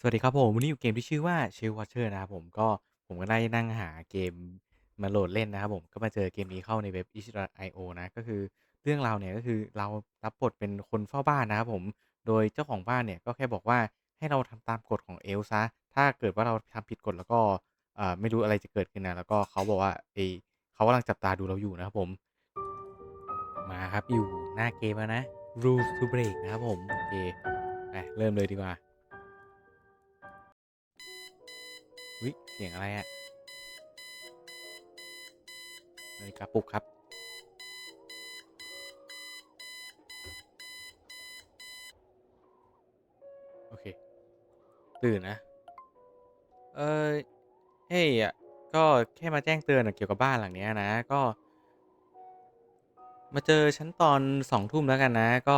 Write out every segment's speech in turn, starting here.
สวัสดีครับผม วันนี้อยู่เกมที่ชื่อว่า Shield Watcher นะครับผมก็ผมก็ได้นั่งหาเกมมาโหลดเล่นนะครับผมก็มาเจอเกมนี้เข้าในเว็บ itch.io นะก็คือเรื่องราวเนี่ยก็คือเรารับบทเป็นคนเฝ้าบ้านนะครับผมโดยเจ้าของบ้านเนี่ยก็แค่บอกว่าให้เราทำตามกฎของเอลฟ์เสียถ้าเกิดว่าเราทำผิดกฎแล้วก็เอ่อไม่รู้อะไรจะเกิดขึ้นนะแล้วก็เขาบอกว่าไอเขากำลังจับตาดูเราอยู่นะครับผมมาครับอยู่หน้าเกมแล้วนะ Rules to Break นะครับผมโอเคไปเริ่มเลยดีกว่า อุ๊ยเสียงอะไรอะนาฬิกาปลุกครับ โอเค ตื่นนะ เออเฮ้ยอะ ก็แค่มาแจ้งเตือนเกี่ยวกับบ้านหลังเนี้ยนะ ก็ มาเจอฉันตอนสองทุ่มแล้วกันนะ ก็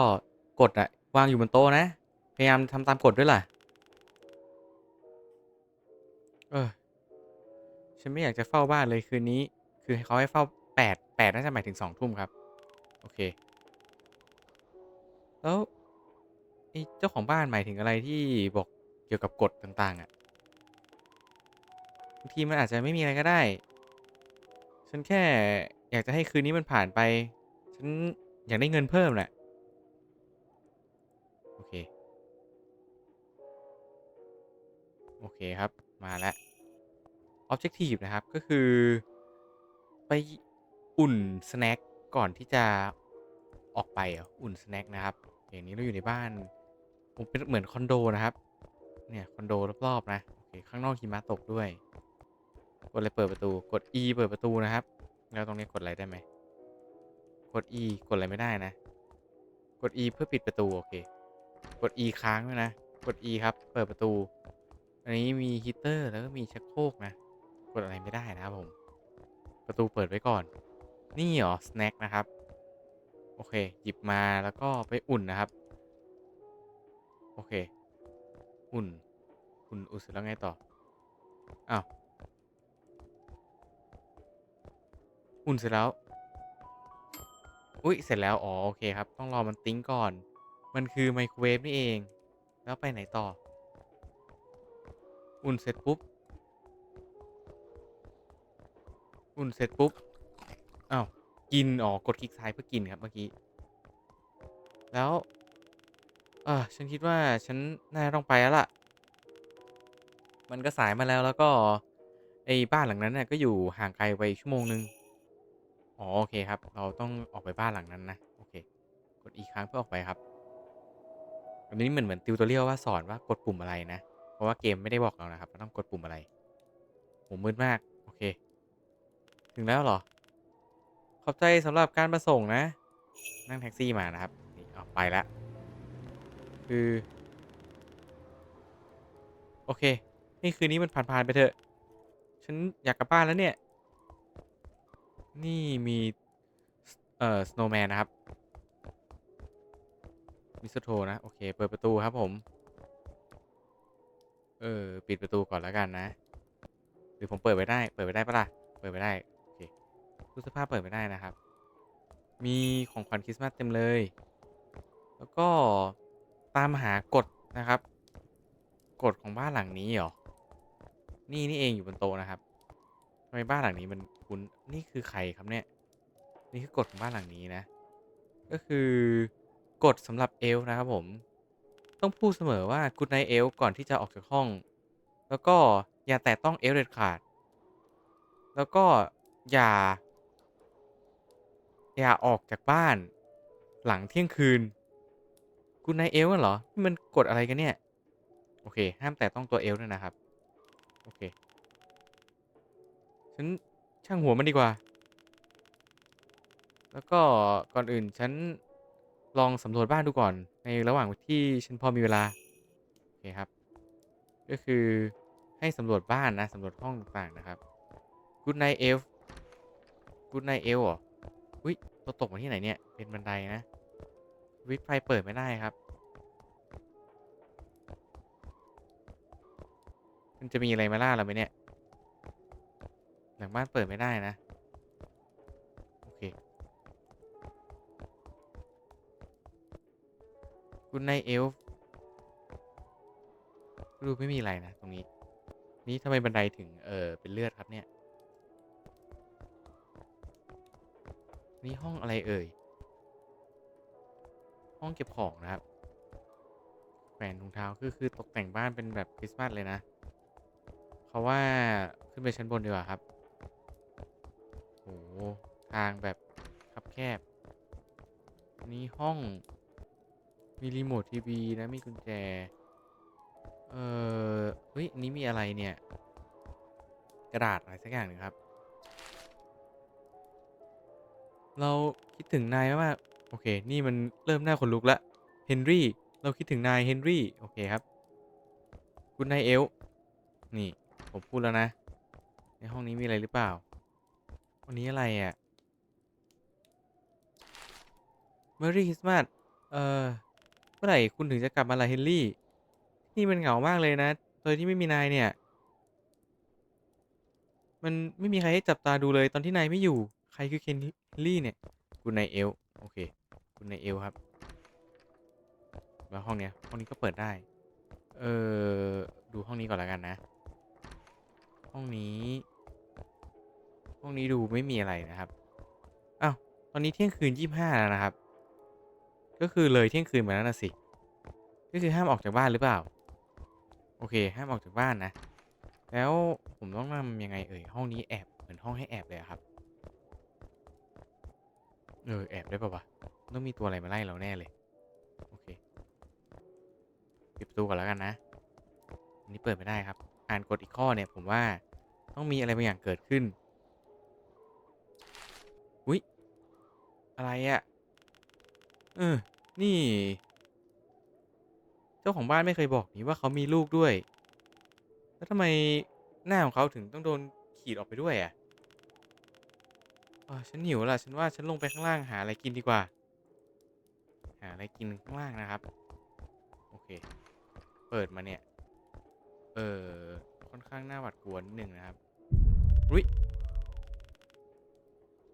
กฎอะวางอยู่บนโต๊ะนะ พยายามทำตามกฎด้วยล่ะ เออ ฉันไม่อยากจะเฝ้าบ้านเลยคืนนี้ คือเขาให้เฝ้าแปดแปดน่าจะหมายถึงสองทุ่มครับ โอเค แล้วไอ้เจ้าของบ้านหมายถึงอะไรที่บอกเกี่ยวกับกฎต่าง ๆอะบางทีมันอาจจะไม่มีอะไรก็ได้ ฉันแค่อยากจะให้คืนนี้มันผ่านไป ฉันอยากได้เงินเพิ่มแหละ โอเค โอเคครับ มาแล้ว Objective นะครับ ก็คือ ไปอุ่นสแน็คก่อนที่จะออกไปออุ่นสแน็คนะครับ อย่างนี้เราอยู่ในบ้านผมเป็นเหมือนคอนโดนะครับ เนี่ยคอนโดรอบๆนะโอเคข้างนอกหิมะตกด้วย กดอะไรเปิดประตู กด E เปิดประตูนะครับ แล้วตรงนี้กดอะไรได้ไหม กด E กดอะไรไม่ได้นะ กด E เพื่อปิดประตูโอเค กด E ค้างด้วยนะ กด E ครับ เปิดประตู อันนี้มีฮีเตอร์แล้วก็มีชักโครกนะ กดอะไรไม่ได้นะครับผม ประตูเปิดไว้ก่อน นี่เหรอสแน็คนะครับ โอเค หยิบมาแล้วก็ไปอุ่นนะครับ โอเค อุ่น อุ่นอุ่นเสร็จแล้วไงต่อ อ้าว อุ่นเสร็จแล้ว อุ๊ยเสร็จแล้ว อ๋อ โอเคครับ ต้องรอมันติ้งก่อน มันคือไมโครเวฟนี่เอง แล้วไปไหนต่อ อุ่นเสร็จปุ๊บ อุ่นเสร็จปุ๊บอ้าวกินอ๋อกดคลิกซ้ายเพื่อกินครับเมื่อกี้ แล้วอ่าฉันคิดว่าฉันน่าต้องไปแล้วล่ะ มันก็สายมาแล้วแล้วก็ไอ้บ้านหลังนั้นน่ะก็อยู่ห่างไกลไปชั่วโมงนึงอ๋อโอเคครับ เราต้องออกไปบ้านหลังนั้นนะโอเค กดอีกครั้งเพื่อออกไปครับอันนี้เหมือนเหมือนติวตัวเรียลว่าสอนว่ากดปุ่มอะไรนะ เพราะว่าเกมไม่ได้บอกเรานะครับว่าต้องกดปุ่มอะไรโหมืดมาก โอเค ถึงแล้วเหรอ ขอบใจสำหรับการมาส่งนะ นั่งแท็กซี่มานะครับ นี่เอาไปแล้วคือ โอเค นี่คืนนี้มันผ่านๆไปเถอะ ฉันอยากกลับบ้านแล้วเนี่ย นี่มี เอ่อ สโนว์แมนนะครับมิสโทนะ โอเค เปิดประตูครับผม เออ ปิดประตูก่อนแล้วกันนะ หรือผมเปิดไว้ได้ เปิดไว้ได้ปะล่ะ เปิดไว้ได้ โอเคตู้เสื้อผ้าเปิดไม่ได้นะครับ มีของขวัญคริสต์มาสเต็มเลย แล้วก็ตามหากฎนะครับ กฎของบ้านหลังนี้เหรอ นี่นี่เองอยู่บนโต๊ะนะครับทำไมบ้านหลังนี้มันคุ้นนี่คือใครครับเนี่ย นี่คือกฎของบ้านหลังนี้นะ ก็คือกฎสำหรับเอลนะครับผม ต้องพูดเสมอว่า Good Night Elf ก่อนที่จะออกจากห้อง แล้วก็อย่าแตะต้องเอลเด็ดขาด แล้วก็อย่า อย่าออกจากบ้าน หลังเที่ยงคืน Good Night Elf เหรอนี่มันกฎอะไรกันเนี่ย โอเค ห้ามแตะต้องตัวเอลด้วยนะครับ โอเค ฉันช่างหัวมันดีกว่า แล้วก็ก่อนอื่นฉัน ลองสำรวจบ้านดูก่อนในระหว่างที่ฉันพอมีเวลา โอเคครับ ก็คือให้สำรวจบ้านนะสำรวจห้องต่างๆนะครับ Good night elf Good night elf เหรออุ้ยเราตกมาที่ไหนเนี่ย เป็นบันไดนะวิทไฟเปิดไม่ได้ครับ มันจะมีอะไรมาล่าเราไหมเนี่ย หลังบ้านเปิดไม่ได้นะ Good night elf ดูไม่มีอะไรนะ ตรงนี้ นี่ทำไมบันไดถึง เออเป็นเลือดครับเนี่ย นี่ห้องอะไรเอ่ย ห้องเก็บของนะครับแขวนถุงเท้าคือคือตกแต่งบ้านเป็นแบบคริสต์มาสเลยนะเขาว่าขึ้นไปชั้นบนดีกว่าครับโหทางแบบคับแคบ นี่ห้อง มีรีโมททีวีนะมีกุญแจ เออเฮ้ยนี้มีอะไรเนี่ย กระดาษอะไรสักอย่างหนึ่งครับ เราคิดถึงนายมากโอเค นี่มันเริ่มหน้าขนลุกละเฮนรี่ เราคิดถึงนายเฮนรี่ โอเคครับ คุณนายเอล นี่ ผมพูดแล้วนะ ในห้องนี้มีอะไรหรือเปล่า วันนี้อะไรอะ่ะ Merry Christmas เอ่อ เมื่อไหร่คุณถึงจะกลับมาล่ะเฮนรี่ นี่มันเหงามากเลยนะ โดยที่ไม่มีนายเนี่ย มันไม่มีใครให้จับตาดูเลยตอนที่นายไม่อยู่ ใครคือเคนลี่เนี่ย คุณนายเอล โอเค คุณนายเอลครับ แล้วห้องเนี้ย ห้องนี้ก็เปิดได้ เออดูห้องนี้ก่อนแล้วกันนะ ห้องนี้ ห้องนี้ดูไม่มีอะไรนะครับ อ้าว ตอนนี้เที่ยงคืนยี่ห้าแล้วนะครับ ก็คือเลยเที่ยงคืนมาแล้วนะสิก็คือห้ามออกจากบ้านหรือเปล่า โอเค ห้ามออกจากบ้านนะ แล้วผมต้องทำยังไงเอ่ยห้องนี้แอบเหมือนห้องให้แอบเลยครับ เออแอบได้ปะวะต้องมีตัวอะไรมาไล่เราแน่เลยโอเคปิดประตูก่อนแล้วกันนะอันนี้เปิดไม่ได้ครับ อ่านกฎอีกข้อเนี่ยผมว่าต้องมีอะไรบางอย่างเกิดขึ้น อุ๊ย อะไรอะ เออ นี่ เจ้าของบ้านไม่เคยบอกนี่ว่าเขามีลูกด้วย แล้วทำไมหน้าของเขาถึงต้องโดนขีดออกไปด้วยอะอ่าฉันหิวละฉันว่าฉันลงไปข้างล่างหาอะไรกินดีกว่า หาอะไรกินข้างล่างนะครับ โอเค เปิดมาเนี่ย เออค่อนข้างน่าหวาดกลัวนิดนึงนะครับอุ๊ย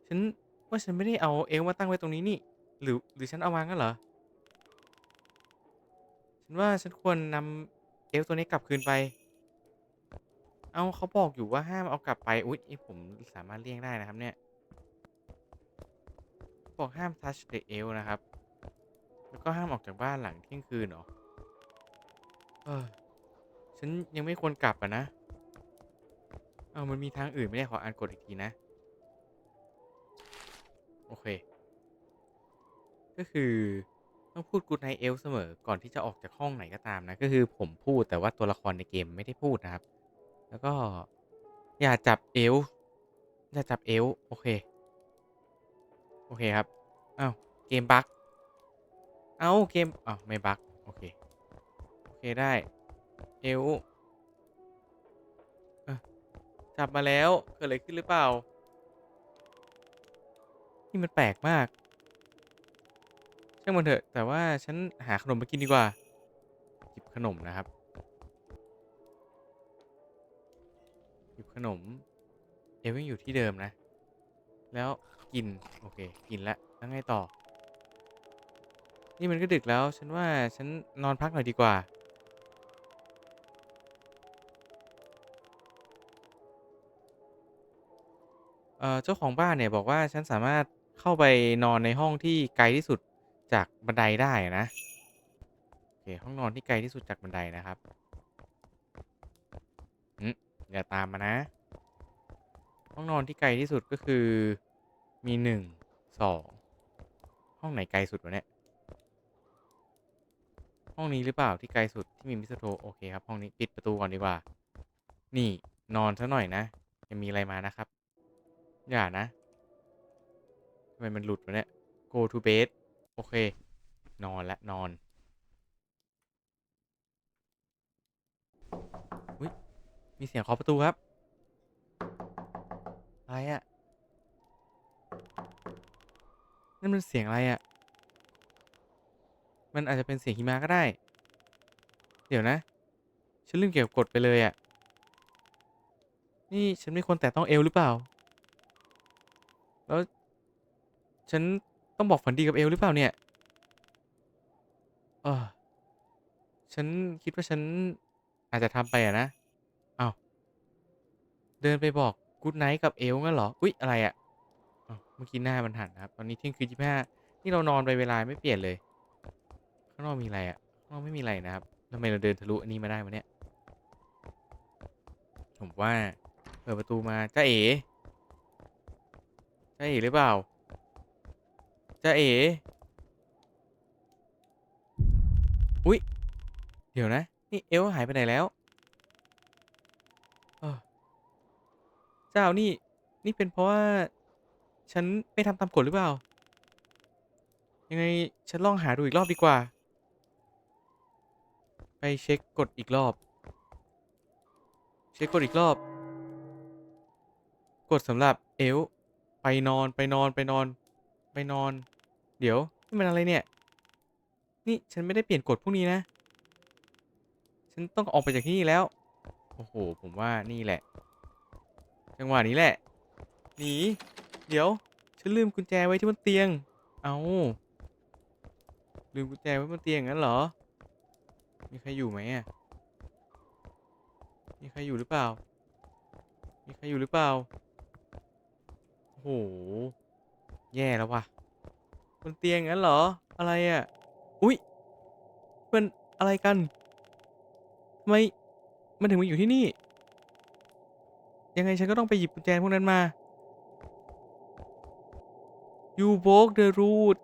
ฉันว่าฉันไม่ได้เอาเอลมาตั้งไว้ตรงนี้นี่ หรือหรือฉันเอาวางกันเหรอ ฉันว่าฉันควรนำเอลตัวนี้กลับคืนไป เอาเขาบอกอยู่ว่าห้ามเอากลับไป อุ๊ยนี่ผมสามารถเลี่ยงได้นะครับเนี่ย บอกห้าม touch the elf นะครับ แล้วก็ห้ามออกจากบ้านหลังเที่ยงคืนเหรอ เออ ฉันยังไม่ควรกลับอะนะ เอามันมีทางอื่นไม่ได้ขออ่านกฎอีกทีนะ โอเค ก็คือต้องพูด good night elf เสมอ ก่อนที่จะออกจากห้องไหนก็ตามนะ ก็คือผมพูดแต่ว่าตัวละครในเกมไม่ได้พูดนะครับ แล้วก็อย่าจับเอลฟ์อย่าจับเอลฟ์โอเค โอเคครับ อ้าว เกมบั๊กเอ้า เกม อ้าว ไม่บั๊กโอเค โอเคได้ เอลฟ์อ้อจับมาแล้ว เกิดอะไรขึ้นหรือเปล่า นี่มันแปลกมาก ช่างมันเถอะ แต่ว่าฉันหาขนมมากินดีกว่าหยิบขนมนะครับหยิบขนมเอลยังอยู่ที่เดิมนะ แล้วกิน โอเค กินแล้วแล้วไงต่อ นี่มันก็ดึกแล้ว ฉันว่าฉันนอนพักหน่อยดีกว่า เอ่อ เจ้าของบ้านเนี่ยบอกว่าฉันสามารถเข้าไปนอนในห้องที่ไกลที่สุด จากบันไดได้นะโอเคห้องนอนที่ไกลที่สุดจากบันไดนะครับอืมอย่าตามมานะ ห้องนอนที่ไกลที่สุดก็คือมีหนึ่งสองห้องไหนไกลสุดวะเนี่ยห้องนี้หรือเปล่าที่ไกลสุดที่มีมิสเตอร์โทโอเคครับห้องนี้ปิดประตูก่อนดีกว่า นี่นอนซะหน่อยนะจะมีอะไรมานะครับ อย่านะทำไมมันหลุดวะเนี่ย go to bed โอเค นอนและนอนอุ้ยมีเสียงเคาะประตูครับ อะไรอะนั่นมันเสียงอะไรอะมันอาจจะเป็นเสียงหิมะก็ได้ เดี๋ยวนะ ฉันลืมเกี่ยวกับกฎไปเลยอะนี่ฉันไม่ควรแตะต้องเอวหรือเปล่า แล้ว ฉัน ต้องบอกฝันดีกับเอลหรือเปล่าเนี่ย เออ ฉันคิดว่าฉันอาจจะทำไปอะนะอ้าวเดินไปบอกกู o ไน g h t กับเอลงั้นเหรอ อุ๊ย อะไรอะเมื่อกี้หน้ามันหันนะครับ ตอนนี้เที่ยงคืนยี่สิบห้านี่เรานอนไปเวลาไม่เปลี่ยนเลย ข้างนอกมีอะไรอะข้างนอกไม่มีอะไรนะครับทำไมเราเดินทะลุอันนี้มาได้วะเนี่ย ผมว่าเปิดประตูมาจ้าเอ๋จ้าเอ๋หรือเปล่า จ้าเอ๋อุ๊ยเดี๋ยวนะ นี่เอลหายไปไหนแล้วเจ้านี่ นี่เป็นเพราะว่า ฉันไม่ทำตามกฎหรือเปล่า ยังไง ฉันลองหาดูอีกรอบดีกว่า ไปเช็คกฎอีกรอบ เช็คกฎอีกรอบ กฎสำหรับเอลไปนอนไปนอนไปนอน ไปนอน เดี๋ยว นี่มันอะไรเนี่ย นี่ฉันไม่ได้เปลี่ยนกฎพวกนี้นะ ฉันต้องออกไปจากที่นี่แล้ว โอ้โห ผมว่านี่แหละ จังหวะนี้แหละ หนี เดี๋ยว ฉันลืมกุญแจไว้ที่บนเตียง เอาลืมกุญแจไว้บนเตียงงั้นเหรอ มีใครอยู่ไหมอะ มีใครอยู่หรือเปล่า มีใครอยู่หรือเปล่า โอ้โห แย่แล้วว่ะ บนเตียงงั้นเหรอ อะไรอะ อุ๊ยมันอะไรกันทำไมมันถึงมาอยู่ที่นี่ ยังไงฉันก็ต้องไปหยิบกุญแจพวกนั้นมา You broke the rule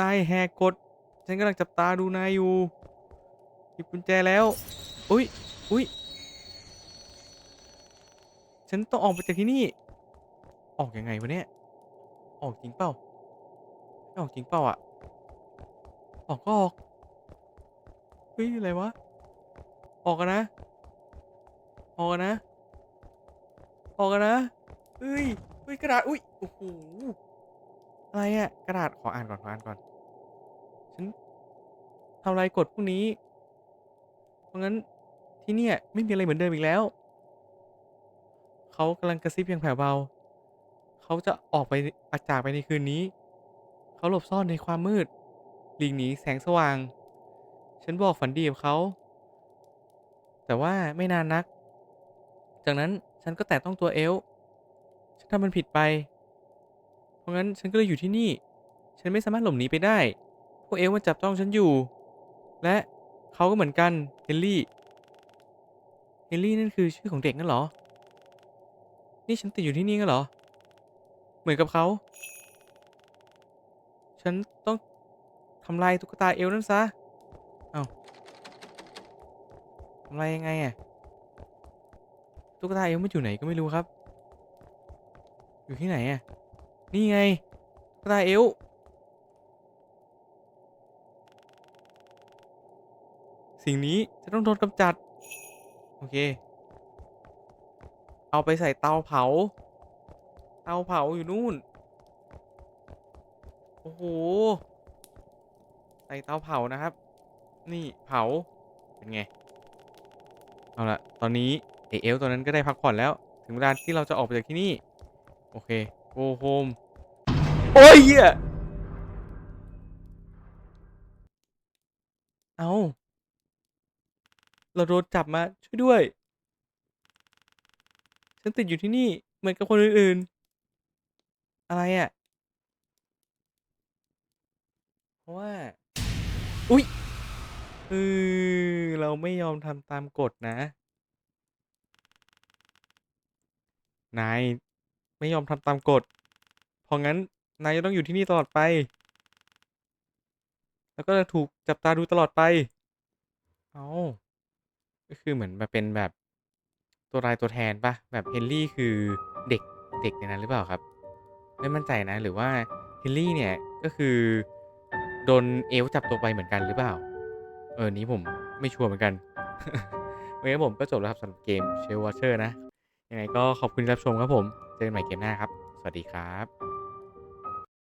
นายแหกกฎฉันกำลังจับตาดูนายอยู่ หยิบกุญแจแล้ว อุ๊ยอุ๊ยฉันต้องออกไปจากที่นี่ ออกยังไงวะเนี่ย ออกจริงเปล่า ไม่ออกจริงเปล่าอะ ออกก็ออกเฮ้ยอะไรวะ ออกกันนะ ออกกันนะ ออกกันนะเฮ้ยเฮ้ยกระดาษ อุ้ย โอ้โห อะไรอะกระดาษ ขออ่านก่อน ขออ่านก่อน ฉันทำลายกฎพวกนี้ เพราะงั้นที่เนี่ยไม่มีอะไรเหมือนเดิมอีกแล้ว เขากำลังกระซิบอย่างแผ่วเบา เขาจะออกไปจากไปในคืนนี้ เขาหลบซ่อนในความมืดหลีกหนีแสงสว่าง ฉันบอกฝันดีกับเขา แต่ว่าไม่นานนัก จากนั้นฉันก็แตะต้องตัวเอลฉันทำมันผิดไป เพราะงั้นฉันก็เลยอยู่ที่นี่ ฉันไม่สามารถหลบหนีไปได้ พวกเอลมันจับจ้องฉันอยู่ และเขาก็เหมือนกันเฮนรี่เฮนรี่นั่นคือชื่อของเด็กนั่นเหรอ นี่ฉันติดอยู่ที่นี่งั้นเหรอ เหมือนกับเขา ฉันต้องทำลายตุ๊กตาเอลนั่นซะ เอาทำลายยังไงอะตุ๊กตาเอลมันอยู่ไหนก็ไม่รู้ครับ อยู่ที่ไหนอะนี่ไง ตุ๊กตาเอล์สิ่งนี้จะต้องโดนกำจัด โอเค เอาไปใส่เตาเผา เตาเผาอยู่นู่น โอ้โห ใส่เตาเผานะครับ นี่เผา เป็นไง เอาละตอนนี้ไอเอลฟ์ตัวนั้นก็ได้พักผ่อนแล้ว ถึงเวลาที่เราจะออกไปจากที่นี่ โอเค go home โอ้ยเหี้ยเอาเราโดนจับมาช่วยด้วย ฉันติดอยู่ที่นี่เหมือนกับคนอื่นๆ อะไรอะ่ะ เพ ราะว่า อุ๊ยเออเราไม่ยอมทำตามกฎนะ นาย ไม่ยอมทำตามกฎ เพราะงั้น นายจะต้องอยู่ที่นี่ตลอดไป แล้วก็จะถูกจับตาดูตลอดไป เอาก็คือเหมือนมาเป็นแบบตัวรายตัวแทนปะแบบเฮนรี่คือเด็กเด็กในนั้นหรือเปล่าครับ ไม่มั่นใจนะ หรือว่าเฮนรี่เนี่ยก็คือ โดนเอลจับตัวไปเหมือนกันหรือเปล่า เออ นี้ผมไม่ชัวร์เหมือนกันวันนี้ผมก็จบแล้วครับสำหรับเกมเชลวอเชอร์นะ ยังไงก็ขอบคุณที่รับชมครับผม เจอกันใหม่เกมหน้าครับ สวัสดีครับ